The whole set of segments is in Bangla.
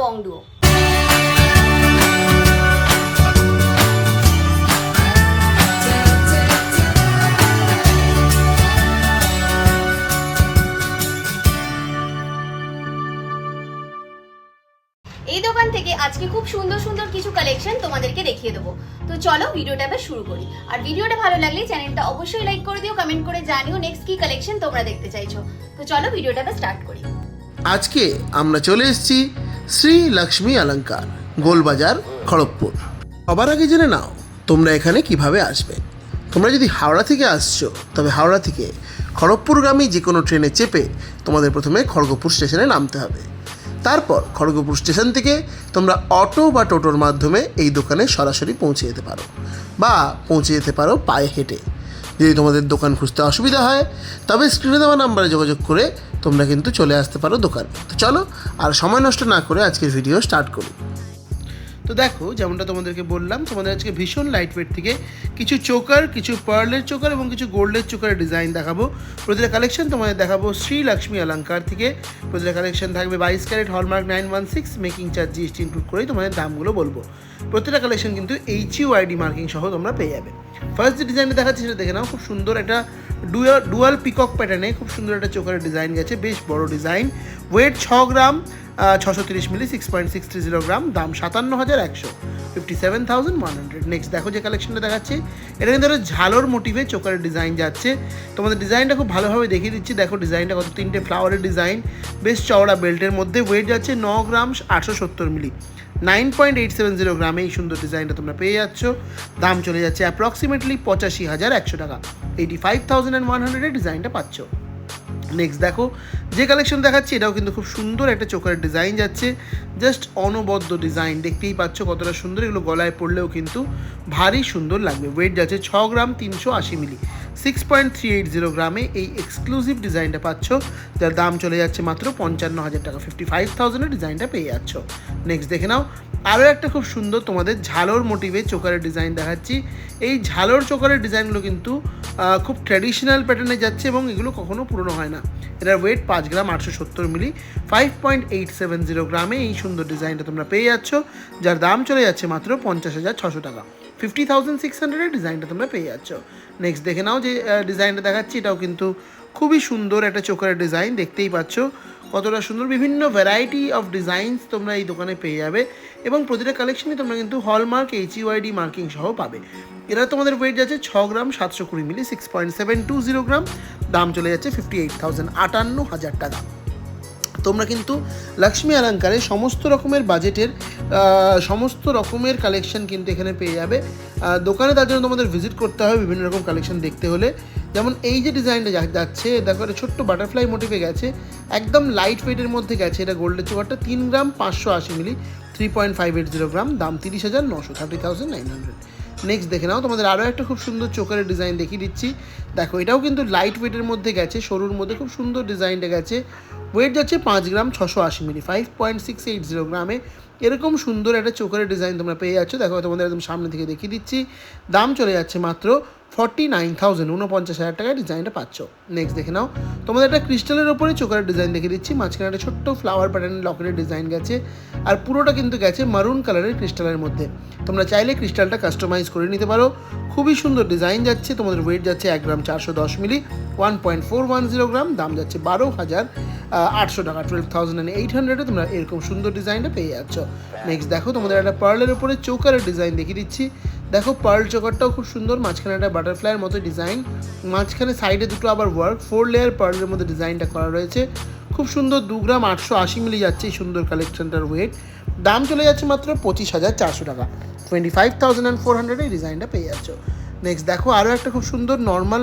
বংডুও এই দোকান থেকে আজকে খুব সুন্দর সুন্দর কিছু কালেকশন তোমাদেরকে দেখিয়ে দেবো। তো চলো ভিডিওটা এবার শুরু করি। আর ভিডিওটা ভালো লাগলে চ্যানেলটা অবশ্যই লাইক করে দিও কমেন্ট করে জানিও নেক্সট কি কালেকশন তোমরা দেখতে চাইছো। তো চলো ভিডিওটা স্টার্ট করি। আজকে আমরা চলে এসেছি শ্রী লক্ষ্মী অলঙ্কার, গোলবাজার, খড়গপুর। সবার আগে জেনে নাও, তোমরা এখানে কীভাবে আসবে। তোমরা যদি হাওড়া থেকে আসছো, তবে হাওড়া থেকে খড়গপুরগামী যে কোনো ট্রেনে চেপে তোমাদের প্রথমে খড়গপুর স্টেশনে নামতে হবে। তারপর খড়গপুর স্টেশন থেকে তোমরা অটো বা টোটোর মাধ্যমে এই দোকানে সরাসরি পৌঁছে যেতে পারো বা পৌঁছে যেতে পারো পায়ে হেঁটে। যদি তোমাদের দোকান খুঁজতে অসুবিধা হয়, তবে স্ক্রিনে দেওয়া নাম্বারে যোগাযোগ করে তোমরা কিন্তু চলে আসতে পারো দোকানে। তো চলো, আর সময় নষ্ট না করে আজকের ভিডিও স্টার্ট করি। তো দেখো, যেমনটা তোমাদেরকে বললাম, তোমাদের আজকে ভীষণ লাইট ওয়েট থেকে কিছু চোকার, কিছু পার্লের চোকার এবং কিছু গোল্ডের চোকারের ডিজাইন দেখাবো। প্রতিটা কালেকশন তোমাদের দেখাবো শ্রী লক্ষ্মী অলঙ্কার থেকে। প্রতিটা কালেকশন থাকবে বাইশ carat hallmark nine one six making charge GST include করেই তোমাদের দামগুলো বলব। প্রতিটা কালেকশন কিন্তু এইচ ইউ আইডি মার্কিং সহ তোমরা পেয়ে যাবে। ফার্স্ট যে ডিজাইনটা দেখাচ্ছি সেটা দেখে নাও, খুব সুন্দর একটা ডুয়াল ডুয়াল পিকক প্যাটার্নে খুব সুন্দর একটা চোকারের ডিজাইন গেছে, বেশ বড় ডিজাইন ওয়েট ছ গ্রাম ছশো তিরিশ milli six point six three zero gram, দাম সাতান্ন হাজার একশো। Fifty seven thousand one hundred next দেখো যে কালেকশনটা দেখাচ্ছি। এটা কিন্তু একটা ঝালোর মোটিভে চোকারের ডিজাইন যাচ্ছে। তোমাদের ডিজাইনটা খুব ভালোভাবে দেখিয়ে দিচ্ছি। দেখো ডিজাইনটা কত, তিনটে ফ্লাওয়ারের ডিজাইন বেশ চওড়া বেল্টের মধ্যে ওয়েট যাচ্ছে ন গ্রাম আটশো সত্তর milli. Nine point eight seven zero গ্রামে এই সুন্দর ডিজাইনটা তোমরা পেয়ে যাচ্ছ। দাম চলে যাচ্ছে অ্যাপ্রক্সিমেটলি পঁচাশি হাজার একশো টাকা। Eighty five thousand and one হান্ড্রেডের ডিজাইনটা পাচ্ছ। নেক্সট দেখো, যে কালেকশন দেখাচ্ছি, এটাও কিন্তু খুব সুন্দর একটা চোখের ডিজাইন যাচ্ছে। জাস্ট অনবদ্য ডিজাইন দেখতেই পাচ্ছ কতটা সুন্দর। এগুলো গলায় পড়লেও কিন্তু ভারী সুন্দর লাগবে। ওয়েট যাচ্ছে ছ গ্রাম তিনশো আশি milli. Six point three eight zero গ্রামে এই এক্সক্লুসিভ ডিজাইনটা পাচ্ছ। যার দাম চলে যাচ্ছে মাত্র পঞ্চান্ন হাজার টাকা ফিফটি ফাইভ থাউজেন্ডের ডিজাইনটা পেয়ে যাচ্ছ। নেক্সট দেখে নাও, আরও একটা খুব সুন্দর তোমাদের ঝালোর মোটিভে চোকারের ডিজাইন দেখাচ্ছি। এই ঝালোর চোকারের ডিজাইনগুলো কিন্তু খুব ট্র্যাডিশনাল প্যাটার্নে যাচ্ছে এবং এগুলো কখনো পুরনো হয় না। এটার ওয়েট পাঁচ গ্রাম আটশো সত্তর milli five point eight seven zero গ্রামে এই সুন্দর ডিজাইনটা তোমরা পেয়ে যাচ্ছ। যার দাম চলে যাচ্ছে মাত্র পঞ্চাশ হাজার ছশো টাকা। ফিফটি থাউজেন্ড সিক্স হান্ড্রেডের ডিজাইনটা তোমরা পেয়ে যাচ্ছ। নেক্সট দেখে নাও যে ডিজাইনটা দেখাচ্ছি, এটাও কিন্তু খুবই সুন্দর একটা চোখের ডিজাইন, দেখতেই পাচ্ছ। কতটা সুন্দর, বিভিন্ন ভ্যারাইটি অফ ডিজাইনস তোমরা এই দোকানে পেয়ে যাবে এবং প্রতিটা কালেকশনই তোমরা কিন্তু হলমার্ক এইচ ইউআইডি মার্কিং সহ পাবে। এরা তোমাদের ওয়েট যাচ্ছে ছ গ্রাম, সাতশো কুড়ি milli six point seven two zero gram, দাম চলে যাচ্ছে ফিফটি এইট থাউজেন্ড আটান্ন হাজার টাকা। তোমরা কিন্তু লক্ষ্মী অলঙ্কারে সমস্ত রকমের বাজেটের সমস্ত রকমের কালেকশন কিন্তু এখানে পেয়ে যাবে। দোকানে তার জন্য তোমাদের ভিজিট করতে হবে বিভিন্ন রকম কালেকশন দেখতে হলে। যেমন এই যে ডিজাইনটা যাচ্ছে, দেখো ছোট্ট বাটারফ্লাই মোটিভে গেছে। একদম লাইট ওয়েটের মধ্যে গেছে এটা গোল্ডের চোকারটা তিন গ্রাম পাঁচশো আশি milli three point five eight zero gram, দাম তিরিশ হাজার নশো thirty thousand nine hundred next দেখে নাও, তোমাদের আরও একটা খুব সুন্দর চোখের ডিজাইন দেখিয়ে দিচ্ছি। দেখো, এটাও কিন্তু লাইট ওয়েটের মধ্যে গেছে সরুর মধ্যে খুব সুন্দর ডিজাইনটা গেছে। ওয়েট যাচ্ছে পাঁচ গ্রাম ছশো আশি milli five point six eight zero গ্রামে। এরকম সুন্দর একটা চোখের ডিজাইন তোমরা পেয়ে যাচ্ছ। দেখো, তোমাদের একদম সামনে থেকে দেখিয়ে দিচ্ছি। দাম চলে যাচ্ছে মাত্র ফর্টি নাইন থাউজেন্ড উনপঞ্চাশ হাজার টাকায় ডিজাইনটা পাচ্ছ। নেক্সট দেখে নাও। তোমাদের একটা ক্রিস্টালের ওপরে চোকারের ডিজাইন দেখিয়ে দিচ্ছি। মাঝখানে একটা ছোট্ট ফ্লাওয়ার প্যাটার্নের লকেটের ডিজাইন গেছে। আর পুরোটা কিন্তু গেছে মারুন কালারের ক্রিস্টালের মধ্যে। তোমরা চাইলে ক্রিস্টালটা কাস্টমাইজ করে নিতে পারো। খুবই সুন্দর ডিজাইন যাচ্ছে। তোমাদের ওয়েট যাচ্ছে এক গ্রাম চারশো দশ milli. One point four one zero gram. দাম যাচ্ছে বারো হাজার আটশো টাকা। টুয়েলভ থাউজেন্ড অ্যান্ড এইট হান্ড্রেডে তোমরা এরকম সুন্দর ডিজাইনটা পেয়ে যাচ্ছ। নেক্সট দেখো, তোমাদের একটা পার্লের উপরে চৌকারের ডিজাইন দেখিয়ে দিচ্ছি। দেখো পার্ল চোকারটাও খুব সুন্দর, মাঝখানে একটা বাটারফ্লাইয়ের মতো ডিজাইন মাঝখানে সাইডে দুটো আবার ওয়ার্ক ফোর লেয়ার পার্লের মধ্যে ডিজাইনটা করা রয়েছে। খুব সুন্দর দু গ্রাম আটশো আশি মিলি যাচ্ছে এই সুন্দর কালেকশনটার ওয়েট দাম চলে যাচ্ছে মাত্র পঁচিশ হাজার চারশো টাকা। Twenty five thousand and four hundred এই ডিজাইনটা পেয়ে যাচ্ছ। নেক্সট দেখো আরও একটা খুব সুন্দর নর্মাল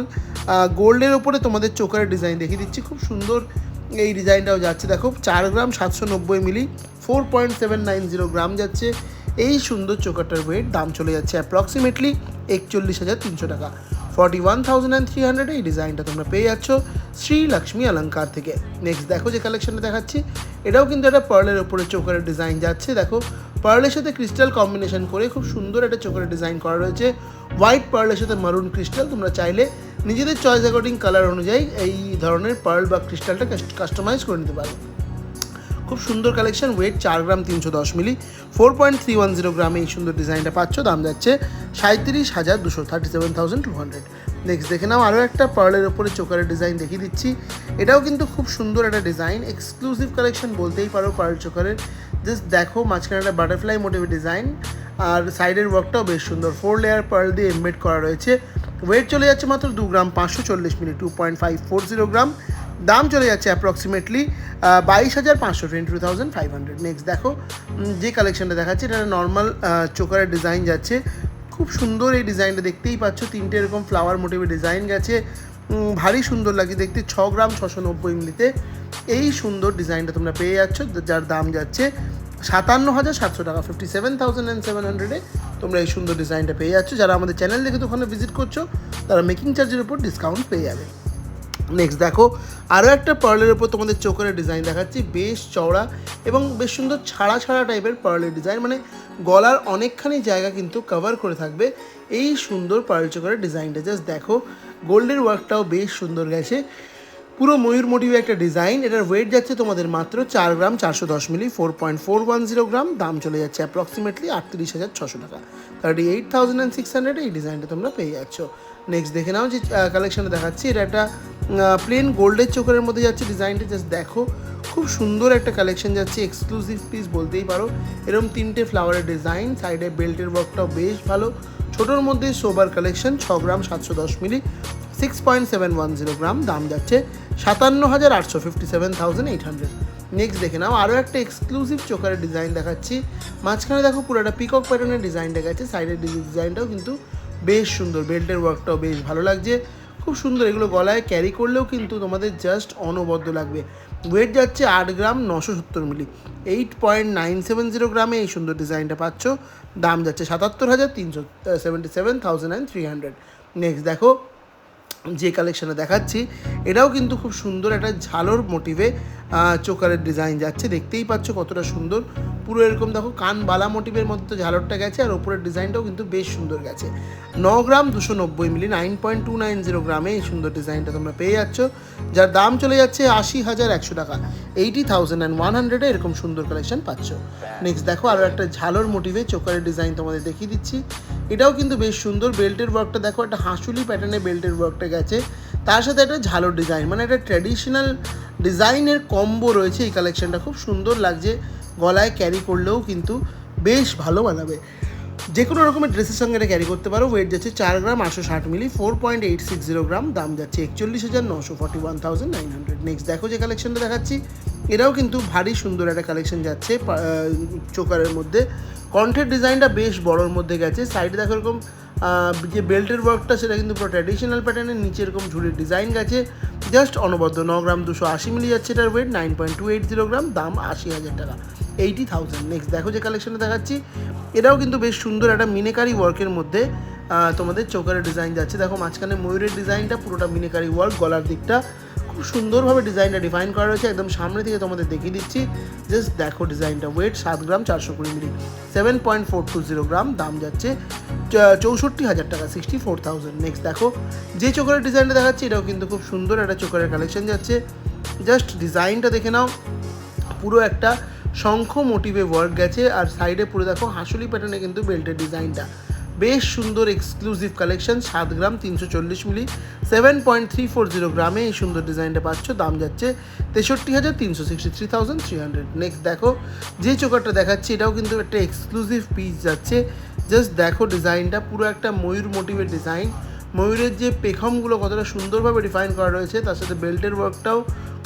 গোল্ডের ওপরে তোমাদের চোকারের ডিজাইন দেখিয়ে দিচ্ছি। খুব সুন্দর এই ডিজাইনটাও যাচ্ছে। দেখো চার গ্রাম সাতশো নব্বই milli four point seven nine zero gram যাচ্ছে। এই সুন্দর চোকারটার ওয়েট দাম চলে যাচ্ছে অ্যাপ্রক্সিমেটলি একচল্লিশ হাজার তিনশো টাকা। Forty one thousand and three hundred এই ডিজাইনটা তোমরা পেয়ে যাচ্ছ শ্রী লক্ষ্মী অলঙ্কার থেকে। নেক্সট দেখো যে কালেকশনটা দেখাচ্ছি। এটাও কিন্তু একটা পার্লের ওপরে চোকারের ডিজাইন যাচ্ছে। দেখো পার্লের সাথে ক্রিস্টাল কম্বিনেশন করে খুব সুন্দর একটা চোকারের ডিজাইন করা রয়েছে। হোয়াইট পার্লের সাথে মারুন ক্রিস্টাল তোমরা চাইলে নিজেদের চয়েস অ্যাকর্ডিং কালার অনুযায়ী এই ধরনের পার্ল বা ক্রিস্টালটা কাস্টমাইজ করে নিতে পারো। খুব সুন্দর কালেকশন ওয়েট চার গ্রাম তিনশো দশ milli. Four point three one zero গ্রামে এই সুন্দর ডিজাইনটা পাচ্ছ, দাম যাচ্ছে সাঁত্রিশ হাজার দুশো thirty seven thousand two hundred next দেখে নাও আরও একটা পার্লের ওপরে চোকারের ডিজাইন দেখিয়ে দিচ্ছি। এটাও কিন্তু খুব সুন্দর একটা ডিজাইন এক্সক্লুসিভ কালেকশন বলতেই পারো পার্ল চোকারের জাস্ট দেখো মাঝখানে একটা বাটারফ্লাই মোটিভের ডিজাইন আর সাইডের ওয়ার্কটাও বেশ সুন্দর। ফোর লেয়ার পার্ল দিয়ে এমবেড করা রয়েছে। ওয়েট চলে যাচ্ছে মাত্র দু গ্রাম পাঁচশো চল্লিশ milli two point five four zero gram. দাম চলে যাচ্ছে অ্যাপ্রক্সিমেটলি বাইশ হাজার পাঁচশো twenty two thousand five hundred next দেখো যে কালেকশনটা দেখাচ্ছে, এটা নর্মাল চোকারের ডিজাইন যাচ্ছে। খুব সুন্দর এই ডিজাইনটা দেখতেই পাচ্ছ। তিনটে এরকম ফ্লাওয়ার মোটিভের ডিজাইন গেছে। ভারী সুন্দর লাগছে। দেখতে ছ গ্রাম ছশো নব্বই মিলিতে এই সুন্দর ডিজাইনটা তোমরা পেয়ে যাচ্ছ যার দাম যাচ্ছে সাতান্ন হাজার সাতশো টাকা fifty seven thousand and seven হান্ড্রেডে তোমরা এই সুন্দর ডিজাইনটা পেয়ে যাচ্ছ। যারা আমাদের চ্যানেল দেখে তো ওখানে ভিজিট করছ, তারা মেকিং চার্জের উপর ডিসকাউন্ট পেয়ে যাবে। নেক্সট দেখো আরও একটা পার্লের উপর তোমাদের চোখের ডিজাইন দেখাচ্ছি, বেশ চওড়া এবং বেশ সুন্দর ছাড়া ছাড়া টাইপের পার্লের ডিজাইন মানে গলার অনেকখানি জায়গা কিন্তু কভার করে থাকবে এই সুন্দর পার্ল চোখের ডিজাইনটা জাস্ট দেখো গোল্ডের ওয়ার্কটাও বেশ সুন্দর গেছে। পুরো ময়ূর মোটিভে একটা ডিজাইন এটার ওয়েট যাচ্ছে তোমাদের মাত্র চার গ্রাম চারশো দশ milli four point four one zero gram, দাম চলে যাচ্ছে অ্যাপ্রক্সিমেটলি আটত্রিশ হাজার ছশো টাকা। Thirty eight thousand and six hundred এই ডিজাইনটা তোমরা পেয়ে যাচ্ছ। নেক্সট দেখে নাও যে কালেকশনে দেখাচ্ছি। এটা একটা প্লেন গোল্ডের চোখের মধ্যে যাচ্ছে। ডিজাইনটা জাস্ট দেখো। খুব সুন্দর একটা কালেকশন যাচ্ছে। এক্সক্লুসিভ পিস বলতেই পারো। এরকম তিনটে ফ্লাওয়ারের ডিজাইন সাইডে বেল্টের ওয়ার্কটাও বেশ ভালো। ছোটোর মধ্যে সোবার কালেকশন ছ গ্রাম সাতশো দশ milli. Six point seven one zero gram, দাম যাচ্ছে সাতান্ন হাজার আটশো fifty seven thousand eight hundred next দেখে নাও আরও একটা এক্সক্লুসিভ চোকারের ডিজাইন দেখাচ্ছি। মাঝখানে দেখো পুরো একটা পিকক প্যাটার্নের ডিজাইনটা গেছে সাইডের ডিজাইনটাও কিন্তু বেশ সুন্দর বেল্টের ওয়ার্কটাও বেশ ভালো লাগছে। খুব সুন্দর এগুলো গলায় ক্যারি করলেও কিন্তু তোমাদের জাস্ট অনবদ্য লাগবে। ওয়েট যাচ্ছে আট গ্রাম নশো সত্তর milli eight point nine seven zero গ্রামে এই সুন্দর ডিজাইনটা পাচ্ছ। দাম যাচ্ছে সাতাত্তর হাজার তিনশো seventy seven thousand and three hundred next দেখো, যে কালেকশানে দেখাচ্ছি, এটাও কিন্তু খুব সুন্দর একটা ঝালোর মোটিভে চোকারের ডিজাইন যাচ্ছে। দেখতেই পাচ্ছ কতটা সুন্দর। পুরো এরকম দেখো, কান বালা মোটিভের মধ্যে তো ঝালরটা গেছে আর ওপরের ডিজাইনটাও কিন্তু বেশ সুন্দর গেছে। ন গ্রাম দুশো নব্বই milli nine point two nine zero গ্রামে এই সুন্দর ডিজাইনটা তোমরা পেয়ে যাচ্ছ। যার দাম চলে যাচ্ছে আশি হাজার একশো টাকা। এইটি থাউজেন্ড অ্যান্ড ওয়ান হান্ড্রেডে এরকম সুন্দর কালেকশন পাচ্ছ। নেক্সট দেখো আরও একটা ঝালোর মোটিভে চোকারের ডিজাইন তোমাদের দেখিয়ে দিচ্ছি। এটাও কিন্তু বেশ সুন্দর বেল্টের ওয়ার্কটা দেখো, একটা হাঁসুলি প্যাটার্নে বেল্টের ওয়ার্কটা গেছে। তার সাথে একটা ঝালোর ডিজাইন মানে একটা ট্র্যাডিশনাল ডিজাইনের কম্বো রয়েছে এই কালেকশনটা খুব সুন্দর লাগছে। গলায় ক্যারি করলেও কিন্তু বেশ ভালো মানাবে যে কোনো রকমের ড্রেসের সঙ্গে এটা ক্যারি করতে পারো। ওয়েট যাচ্ছে চার গ্রাম আটশো ষাট milli four point eight six zero gram. দাম যাচ্ছে একচল্লিশ হাজার নশো forty one thousand nine hundred next দেখো যে কালেকশনটা দেখাচ্ছি। এটাও কিন্তু ভারী সুন্দর একটা কালেকশন যাচ্ছে। চোকারের মধ্যে। কণ্ঠের ডিজাইনটা বেশ বড়োর মধ্যে গেছে। সাইডে দেখো এরকম যে বেল্টের ওয়ার্কটা সেটা কিন্তু পুরো ট্র্যাডিশনাল প্যাটার্নের নিচে এরকম ঝুড়ির ডিজাইন গেছে। জাস্ট অনবদ্য, ন গ্রাম দুশো আশি মিলি যাচ্ছে এটার weight nine point two eight zero gram. দাম আশি হাজার টাকা। এইটি থাউজেন্ড নেক্সট দেখো যে কালেকশনে দেখাচ্ছি। এটাও কিন্তু বেশ সুন্দর একটা মিনেকারি ওয়ার্কের মধ্যে তোমাদের চোকারের ডিজাইন যাচ্ছে। দেখো মাঝখানে ময়ূরের ডিজাইনটা পুরোটা মিনেকারি ওয়ার্ক গলার দিকটা। খুব সুন্দরভাবে ডিজাইনটা ডিফাইন করা রয়েছে। একদম সামনে থেকে তোমাদের দেখিয়ে দিচ্ছি। জাস্ট দেখো ডিজাইনটা ওয়েট সাত গ্রাম, চারশো কুড়ি milli. Seven point four two zero gram, দাম যাচ্ছে চৌষট্টি হাজার টাকা সিক্সটি ফোর থাউজেন্ড নেক্সট দেখো যে চোখের ডিজাইনটা দেখাচ্ছি, এটাও কিন্তু খুব সুন্দর একটা চোখের কালেকশন যাচ্ছে। জাস্ট ডিজাইনটা দেখে নাও। পুরো একটা শঙ্খ মোটিভে ওয়ার্ক গেছে, আর সাইডে পুরো দেখো হাঁসুলি প্যাটার্নে কিন্তু বেল্টের ডিজাইনটা বেশ সুন্দর এক্সক্লুসিভ কালেকশন সাত গ্রাম তিনশো চল্লিশ milli seven point three four zero গ্রামে এই সুন্দর ডিজাইনটা পাচ্ছ, দাম যাচ্ছে তেষট্টি হাজার তিনশো sixty three thousand three hundred next দেখো, যে চোকারটা দেখাচ্ছি, এটাও কিন্তু একটা এক্সক্লুসিভ পিস যাচ্ছে। জাস্ট দেখো ডিজাইনটা পুরো একটা ময়ূর মোটিভের ডিজাইন ময়ূরের যে পেখমগুলো কতটা সুন্দরভাবে ডিফাইন করা রয়েছে, তার সাথে বেল্টের ওয়ার্কটাও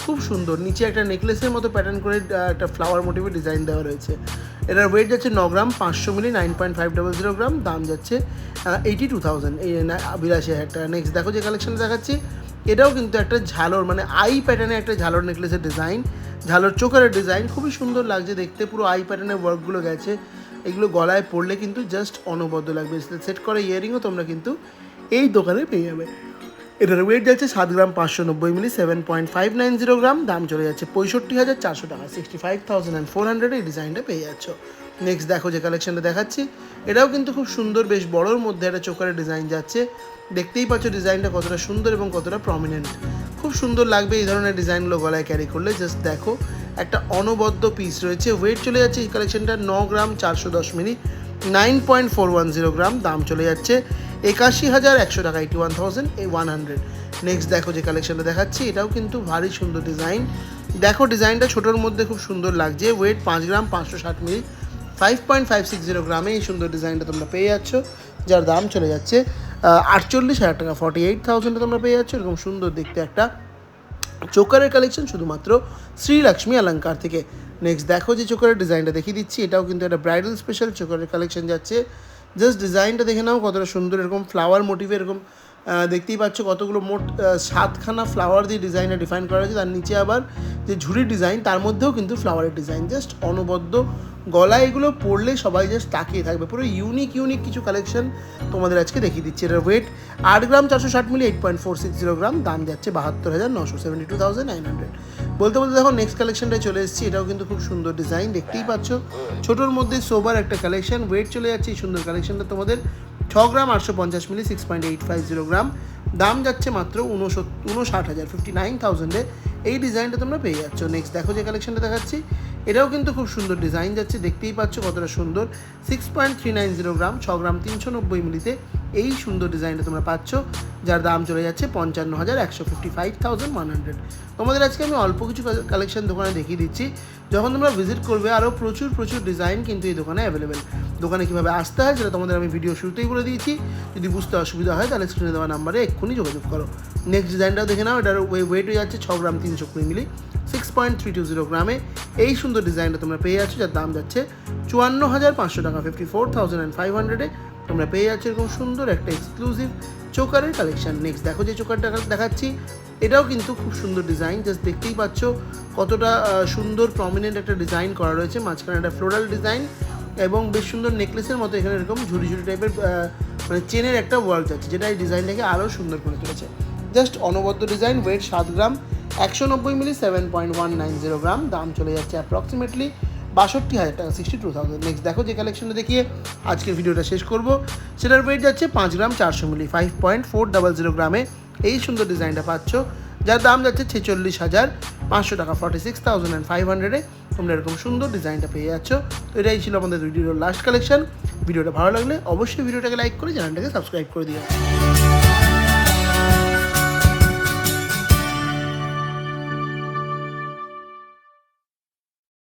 খুব সুন্দর। নিচে একটা নেকলেসের মতো প্যাটার্ন করে একটা ফ্লাওয়ার মোটিভের ডিজাইন দেওয়া রয়েছে। এটার ওয়েট যাচ্ছে ন গ্রাম, পাঁচশো milli nine point five double zero gram, দাম যাচ্ছে এইটি টু থাউজেন্ড এই বিরাশি হাজার নেক্সট দেখো যে কালেকশন দেখাচ্ছি, এটাও কিন্তু একটা ঝালর মানে আই প্যাটার্নে একটা ঝালর নেকলেসের ডিজাইন ঝালর চোকারের ডিজাইন খুবই সুন্দর লাগছে দেখতে, পুরো আই প্যাটার্নের ওয়ার্কগুলো গেছে। এগুলো গলায় পড়লে কিন্তু জাস্ট অনবদ্য লাগবে। সেট করা ইয়ারিংও তোমরা কিন্তু এই দোকানে পেয়ে যাবে। এটার ওয়েট যাচ্ছে সাত গ্রাম পাঁচশো নব্বই milli seven point five nine zero gram. দাম চলে যাচ্ছে পঁয়ষট্টি হাজার চারশো টাকা। Sixty five thousand and four hundred এই ডিজাইনটা পেয়ে যাচ্ছ। নেক্সট দেখো যে কালেকশনটা দেখাচ্ছি। এটাও কিন্তু খুব সুন্দর, বেশ বড়োর মধ্যে একটা চোকারের ডিজাইন যাচ্ছে। দেখতেই পাচ্ছ ডিজাইনটা কতটা সুন্দর এবং কতটা প্রমিনেন্ট খুব সুন্দর লাগবে এই ধরনের ডিজাইনগুলো গলায় ক্যারি করলে। জাস্ট দেখো, একটা অনবদ্য পিস রয়েছে। ওয়েট চলে যাচ্ছে এই কালেকশনটা ন গ্রাম চারশো দশ milli nine point four one zero gram. দাম চলে যাচ্ছে একাশি হাজার একশো টাকা eighty one thousand one hundred next দেখো যে কালেকশনটা দেখাচ্ছি, এটাও কিন্তু ভারী সুন্দর ডিজাইন দেখো ডিজাইনটা ছোটোর মধ্যে খুব সুন্দর লাগছে। ওয়েট পাঁচ গ্রাম, পাঁচশো ষাট milli. Five point five six zero গ্রামে এই সুন্দর ডিজাইনটা তোমরা পেয়ে যাচ্ছ, যার দাম চলে যাচ্ছে আটচল্লিশ হাজার টাকা ফর্টি এইট থাউজেন্ডে তোমরা পেয়ে যাচ্ছ। এরকম সুন্দর দেখতে একটা চোকারের কালেকশন শুধুমাত্র শ্রীলক্ষ্মী অলঙ্কার থেকে। নেক্সট দেখো যে চোকারের ডিজাইনটা দেখিয়ে দিচ্ছি, এটাও কিন্তু একটা ব্রাইডাল স্পেশাল চোকারের কালেকশন যাচ্ছে। জাস্ট ডিজাইনটা দেখে নাও কতটা সুন্দর, এরকম ফ্লাওয়ার মোটিভে এরকম দেখতেই পাচ্ছ কতগুলো মোট সাতখানা ফ্লাওয়ার দিয়ে ডিজাইনটা ডিফাইন করা হয়েছে। তার নিচে আবার যে ঝুড়ির ডিজাইন তার মধ্যেও কিন্তু ফ্লাওয়ারের ডিজাইন জাস্ট অনবদ্য গলায় এগুলো পরলে সবাই জাস্ট তাকিয়ে থাকবে। পুরো ইউনিক ইউনিক কিছু কালেকশন তোমাদের আজকে দেখিয়ে দিচ্ছি। এটার ওয়েট আট গ্রাম চারশো ষাট milli eight point four six zero gram, দাম যাচ্ছে বাহাত্তর হাজার নশো seventy two thousand nine hundred বলতে বলতে দেখো নেক্সট কালেকশনটায় চলে এসেছি। এটাও কিন্তু খুব সুন্দর ডিজাইন দেখতেই পাচ্ছ। ছোটোর মধ্যে সোবার একটা কালেকশন ওয়েট চলে যাচ্ছে। এই সুন্দর কালেকশনটা তোমাদের ছ গ্রাম আটশো পঞ্চাশ milli six point eight five zero gram. দাম যাচ্ছে মাত্র উনষাট হাজার ফিফটি নাইন থাউজেন্ডে এই ডিজাইনটা তোমরা পেয়ে যাচ্ছ। নেক্সট দেখো যে কালেকশনটা দেখাচ্ছি। এটাও কিন্তু খুব সুন্দর ডিজাইন যাচ্ছে, দেখতেই পাচ্ছ কতটা সুন্দর। Six point three nine zero gram, ছ গ্রাম তিনশো নব্বই মিলিতে এই সুন্দর ডিজাইনটা তোমরা পাচ্ছ, যার দাম চলে যাচ্ছে পঞ্চান্ন হাজার একশো fifty five thousand one hundred তোমাদের আজকে আমি অল্প কিছু কালেকশন দোকানে দেখিয়ে দিচ্ছি। যখন তোমরা ভিজিট করবে আরও প্রচুর প্রচুর ডিজাইন কিন্তু এই দোকানে অ্যাভেলেবেল দোকানে কীভাবে আসতে হয়, সেটা তোমাদের আমি ভিডিও শুরুতেই বলে দিয়েছি। যদি বুঝতে অসুবিধা হয়, তাহলে স্ক্রিনে দেওয়া নাম্বারে এক্ষুনি যোগাযোগ করো। নেক্সট ডিজাইনটাও দেখে নাও, এটার ওয়েট হয়ে যাচ্ছে ছ গ্রাম তিনশো কুড়ি milli six point three two zero গ্রামে। এই সুন্দর ডিজাইনটা তোমরা পেয়ে যাচ্ছ, যার দাম যাচ্ছে চুয়ান্ন হাজার পাঁচশো টাকা fifty four thousand and five হান্ড্রেডে তোমরা পেয়ে যাচ্ছ এরকম সুন্দর একটা এক্সক্লুসিভ চোকারের কালেকশন নেক্সট দেখো যে চোকারটা দেখাচ্ছি। এটাও কিন্তু খুব সুন্দর ডিজাইন জাস্ট দেখতেই পাচ্ছ কতটা সুন্দর প্রমিনেন্ট একটা ডিজাইন করা রয়েছে। মাঝখানে একটা ফ্লোরাল ডিজাইন এবং বেশ সুন্দর নেকলেসের মতো এখানে এরকম ঝুড়ি ঝুড়ি টাইপের মানে চেনের একটা ওয়ার্ক যাচ্ছে, যেটা এই ডিজাইনটাকে আরও সুন্দর করে তুলেছে। জাস্ট অনবদ্য ডিজাইন ওয়েট সাত গ্রাম একশো নব্বই milli seven point one nine zero gram. দাম চলে যাচ্ছে অ্যাপ্রক্সিমেটলি বাষট্টি হাজার টাকা সিক্সটি টু থাউজেন্ড নেক্সট দেখো যে কালেকশনটা দেখিয়ে আজকের ভিডিওটা শেষ করব। সেটার ওয়েট যাচ্ছে পাঁচ গ্রাম, চারশো milli five point four double zero গ্রামে। এই সুন্দর ডিজাইনটা পাচ্ছ। যার দাম যাচ্ছে ছেচল্লিশ হাজার পাঁচশো টাকা forty six thousand and five হান্ড্রেডে তোমরা এরকম সুন্দর ডিজাইনটা পেয়ে যাচ্ছ। তো এটাই ছিল আমাদের ভিডিওর লাস্ট কালেকশন ভিডিওটা ভালো লাগলে অবশ্যই ভিডিওটাকে লাইক করে চ্যানেলটাকে সাবস্ক্রাইব করে দিও।